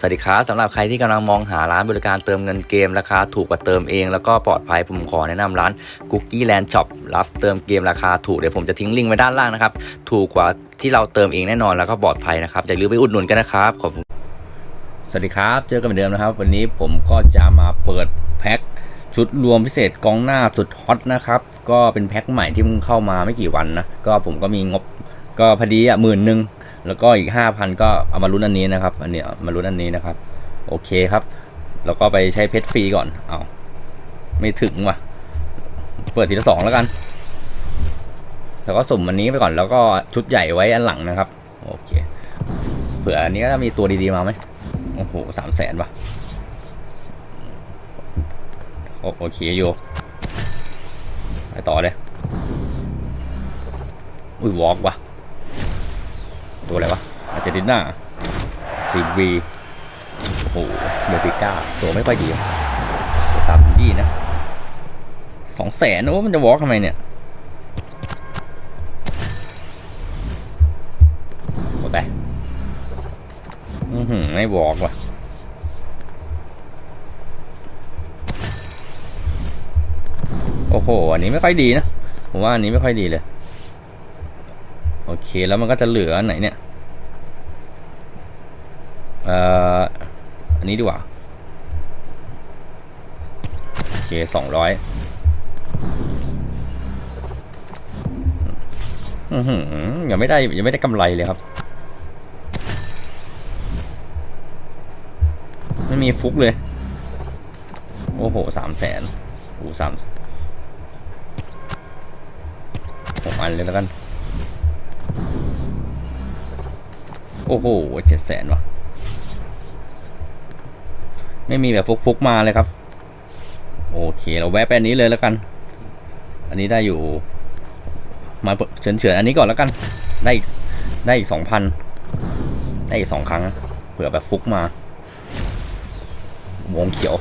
สวัสดีครับสำหรับใครที่กำลังมองหาร้านบริการเติมเงินเกมราคาถูกกว่าเติมเอง แล้วก็ปลอดภัยผมขอแนะนำร้าน Cookie Land Shop รับเติมเกมราคาถูกเดี๋ยวผมจะทิ้งลิงก์ไว้ด้านล่างนะครับ ถูกกว่าที่เราเติมเองแน่นอนแล้วก็ปลอดภัยนะครับอย่าลืมไปอุดหนุนกันนะครับขอบคุณสวัสดีครับเจอกันเหมือนเดิมนะครับ วันนี้ผมก็จะมาเปิดแพ็คชุดรวมพิเศษกองหน้าสุดฮอตนะครับก็เป็นแพ็คใหม่ที่เพิ่งเข้ามาไม่กี่วันนะก็ผมก็มีงบก็พอดีอะหมื่นหนึ่ง แล้วก็อีก 5,000 ก็เอามาลุ้นอันนี้นะครับ อันนี้เอามาลุ้นอันนี้นะครับ โอเคครับ แล้วก็ไปใช้เพชรฟรีก่อน เอาไม่ถึงว่ะ เปิดทีละสองแล้วกัน แล้วก็สุ่มอันนี้ไปก่อน แล้วก็ชุดใหญ่ไว้อันหลังนะครับ โอเค เผื่ออันนี้ก็จะมีตัวดีๆมาไหมโอ้โหสามแสนว่ะโอโอเคอยู่ไปต่อเลยอุ้ยวอล์กว่ะ ตัวอะไรวะอาร์เจนตินาซีวีโอ้โหเบลฟิก้าตัวไม่ค่อยดีต่ำดีนะสองแสนโอ้มันจะวอล์กทำไมเนี่ยโอ้แต่อือหือไม่วอล์กว่ะโอ้โห อันนี้ไม่ค่อยดีนะ ผมว่าอันนี้ไม่ค่อยดีเลย โอเค แล้วมันก็จะเหลือไหนเนี่ย เอ่อ อั นนี้ดีกว่าโอเคสองร้อยยังไม่ได้ยังไม่ได้กำไรเลยครับ ไม่มีฟุกเลย โอ้โหสามแสนโอ้สามหกอันเลยแล้วกัน โอ้โหเจ็ดแสนวะ ไม่มีแบบฟุกๆมาเลยครับ โอเค เราแวะไปอันนี้เลยแล้วกัน อันนี้ได้อยู่ มาเฉินเฉินๆอันนี้ก่อนแล้วกัน ได้อีกได้อีกสองพันได้อีกสองครั้ง เผื่อแบบฟุกมา วงเขียว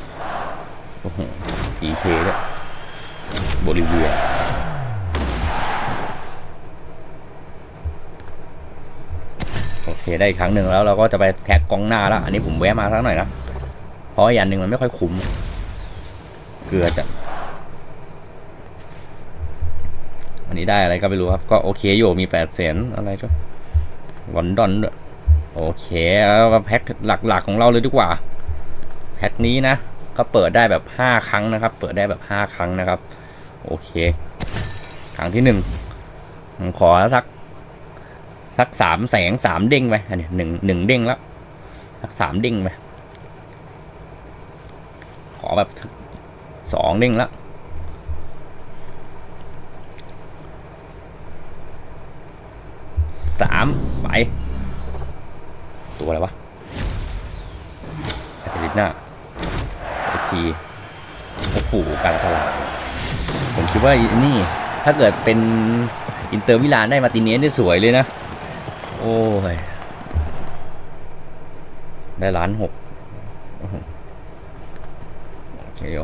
โอ้โหดีเคด้วยโบลิเวียโอเคได้อีกครั้งหนึ่งแล้วเราก็จะไปแท็กกองหน้าแล้ว อันนี้ผมแวะมาสักหน่อยนะ ราะอย่างหนึ่งมันไม่ค่อยคุ้ม เกลือจะอันนี้ได้อะไรก็ไม่รู้ครับ ก็โอเคอยู่มีแปดแสนอะไรจ้ะลอนดอนด้วยโอเคแล้วก็แพ็คหลักๆของเราเลยดีกว่า แพ็คนี้นะ ก็เปิดได้แบบห้าครั้งนะครับ เปิดได้แบบห้าครั้งนะครับ โอเค ครั้งที่หนึ่งผมขอสักสักสามแสงสามเด้งไปอันนี้หนึ่งหนึ่งเด้งแล้วสักสามเด้งไป อแบบสองเด้งแล้วสามไป ตัวอะไรวะอาร์เจนตินาเอจีโอ้โหการสลายผมคิดว่านี่ ถ้าเกิดเป็นอินเตอร์มิลานได้มาติเนสได้สวยเลยนะ โอ้ย ได้ล้านหกอื้อหือโอ เคโย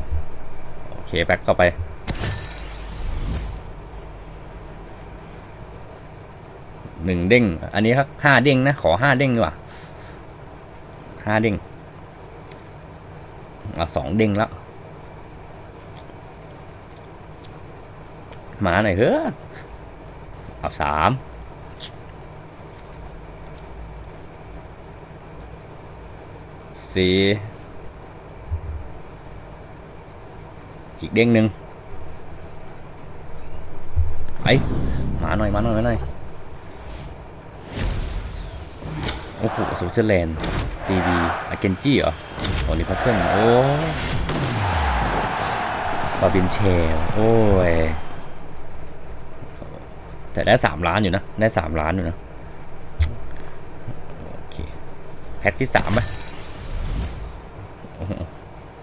โอเคแบ็คเข้าไปหนึ่งเด้ง อันนี้ครับห้าเด้งนะ ขอห้าเด้งดีกว่าห้าเด้งเอาสองเด้งแล้ว มาหน่อยเถอเอาสามสี่ อีกเด้งหนึ่งไอ้มาหน่อยมาหน่อยมาหน่อยโอ้โหสวิตเซอร์แลนด์ซีบีอาเกนจี้เหรอโอลิพัสเซนโอ้บาบินเชลโอ้ยแต่ได้สามล้านอยู่นะ ได้สามล้านอยู่นะ โอเค แพ็คที่สามไหม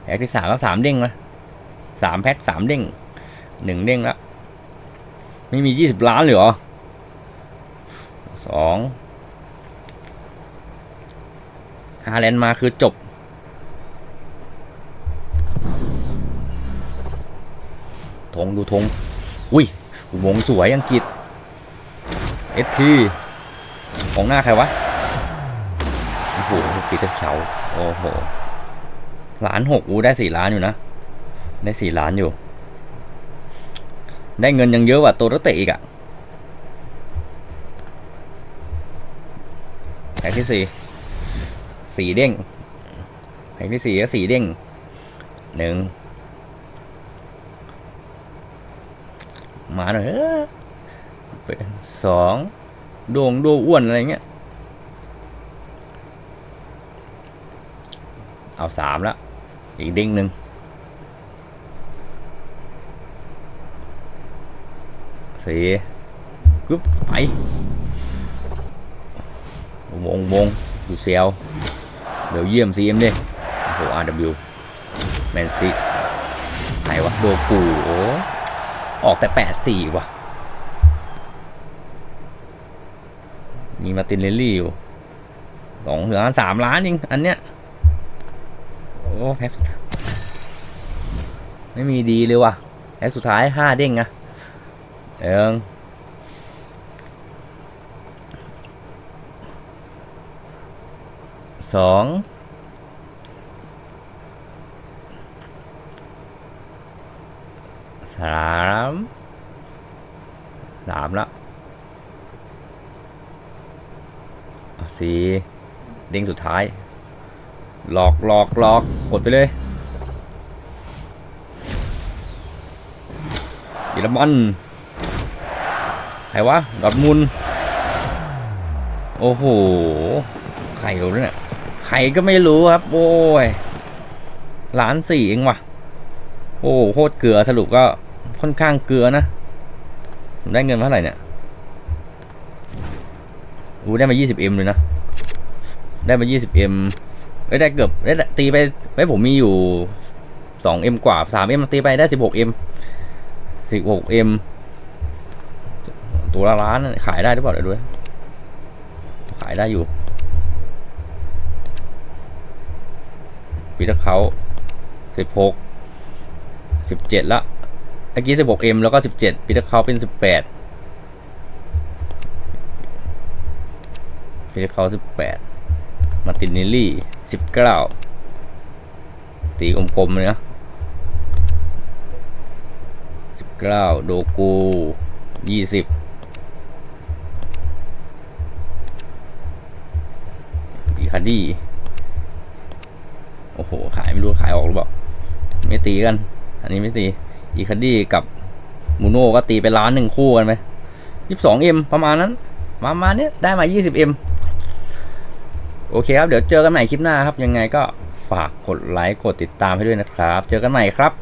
แพ็คที่สามก็สามเด้งนะ สามแพ็คสามเด้งหนึ่งเด้งแล้วไม่มียี่สิบล้านเลยเหรอสองฮาแลนด์มาคือจบ ธงดูธง อุ้ย วงสวยอังกฤษเอสทีของหน้าใครวะอื้อหปีเตอร์เฉาโอ้โหล้านหกอูได้สี่ล้านอยู่นะ ได้สี่ล้านอยู่ ได้เงินยังเยอะกว่าตัวรถเตะอีกอะแผงที่สี่สีเด้งแผงที่สี่ก็สีเด้งหนึ่งมาหน่อยสองดวงดวงอ้วนอะไรเงี้ย เอาสามแล้ว อีกเด้งหนึ่ง สี่กึ๊บไปวงวงดูเซลเดี๋ยวเยี่ยมซีเอ็มดิโอ้โห RW แมนซีไหนวะโดกูโอ้ออกแต่แปดสี่ว่ะ มีมาตินเลลลี่อยู่สองเหลือสามล้านเองอันเนี้ย โอ้แพ็กสุดท้าย ไม่มีดีเลยว่ะแพ็กสุดท้ายห้าเด้งอะ เอิงสองสามสามละสี่เด้งสุดท้าย หลอกหลอกหลอกกดไปเลยเยอรมัน ใครวะ ดอดมุน โอ้โห ใครรู้เนี่ย ใครก็ไม่รู้ครับ โอ้ย ล้านสี่เองวะโอ้โคตรเกลือสรุปก็ค่อนข้างเกลือนะ ได้เงินเท่าไหร่เนี่ยอู้ได้มา 20M เลยนะ ได้มา 20M เอ้ยได้เกือบได้ตีไปไม่ผมมีอยู่ 2M กว่า 3M ตีไปได้ 16M 16M ตัวละล้านขายได้หรือเปล่าเดี๋ยวด้วยขายได้อยู่ปีตะเขาสิบหกสิบเจ็ดละเมื่อกี้สิบหกเอ็มแล้วก็สิบเจ็ดปีตะเขาเป็นสิบแปดปีตะเขาสิบแปดมาตินเนลลี่สิบเก้าตีกลมๆเลยนะสิบเก้าโดกูยี่สิบอีคา ดี้โอ้โห ขายไม่รู้ขายออกหรือเปล่า ไม่ตีกัน อันนี้ไม่ตี อีคาดี้กับมูโน่ก็ตีไปล้านหนึ่งคู่กันไหมยี่สิบสองเอ็มประมาณนั้น ประมาณเนี้ยได้มายี่สิบเอ็มโอเคครับ เดี๋ยวเจอกันใหม่คลิปหน้าครับ ยังไงก็ฝากกดไลค์ กดติดตามให้ด้วยนะครับ เจอกันใหม่ครับ